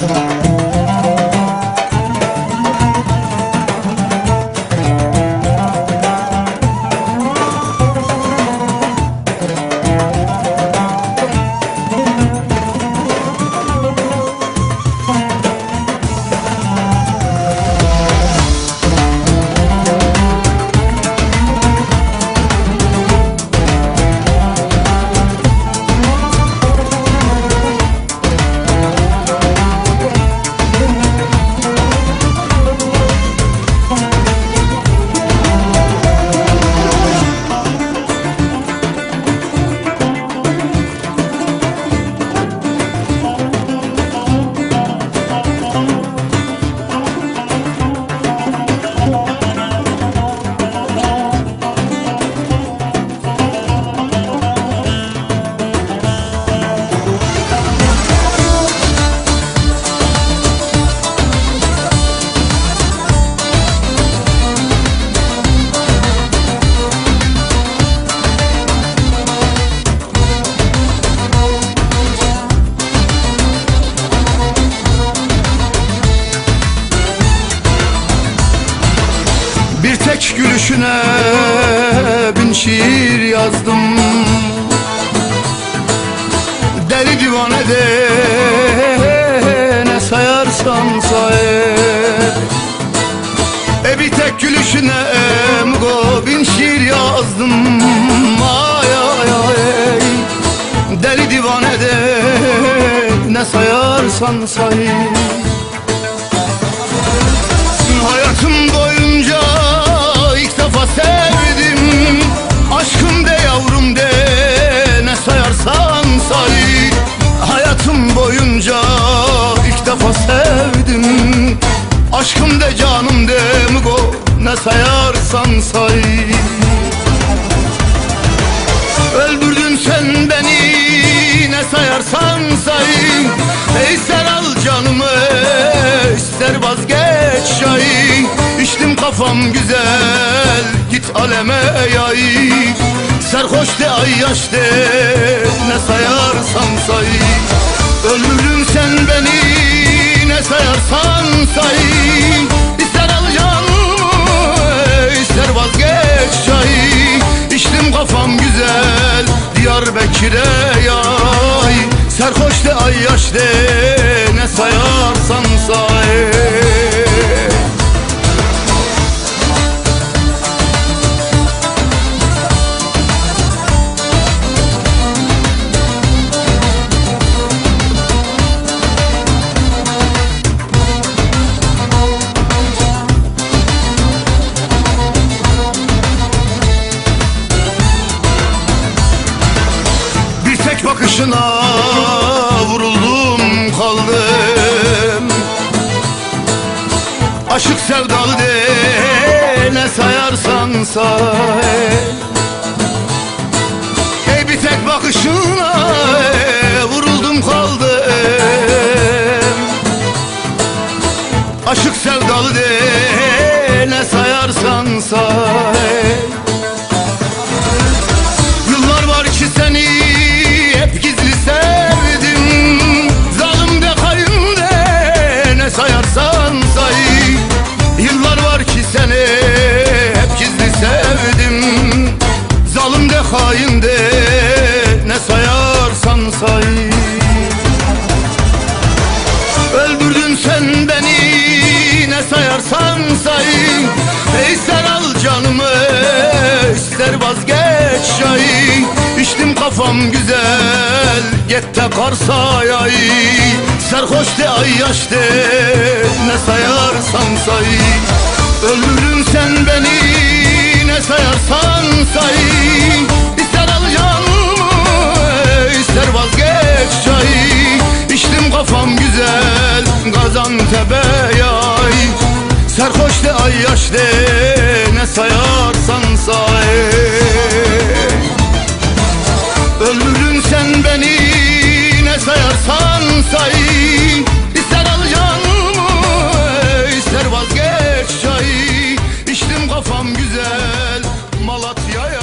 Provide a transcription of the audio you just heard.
Bir tek gülüşüne bin şiir yazdım. Deli divane de ne sayarsan say. E bir tek gülüşüne mugo bin şiir yazdım. Ay ay ay. Deli divane de ne sayarsan say. Hayatım boyunca sevdim. Aşkım de canım de mugo ne sayarsan say. Öldürdün sen beni ne sayarsan say. İster al canımı ister vazgeç yay İçtim kafam güzel git aleme yay. Serhoş de ay yaş de ne sayarsan say. Öldürdün sen beni Diyarbakır'e yay. Serhoş de ay yaş de ne sayarsan say tek bakışına vuruldum kaldım Aşık sevdalı de ne sayarsan say. Ey bir tek bakışına vuruldum kaldım Aşık sevdalı de ne sayarsan say sayarsan say. Yıllar var ki seni hep gizli sevdim. Zalim de hain de ne sayarsan say. Öldürdün sen beni ne sayarsan say. İster al canımı ister vazgeç yay İçtim kafam güzel get de Sarhoş de ay ne sayarsan say. Öldürdün sen beni ne sayarsan say. İster al canımı ister vazgeç çayı İçtim kafam güzel Gaziantep'e yay. Sarhoş de ay ne sayarsan say. Öldürdün sen beni ne sayarsan say. Malatya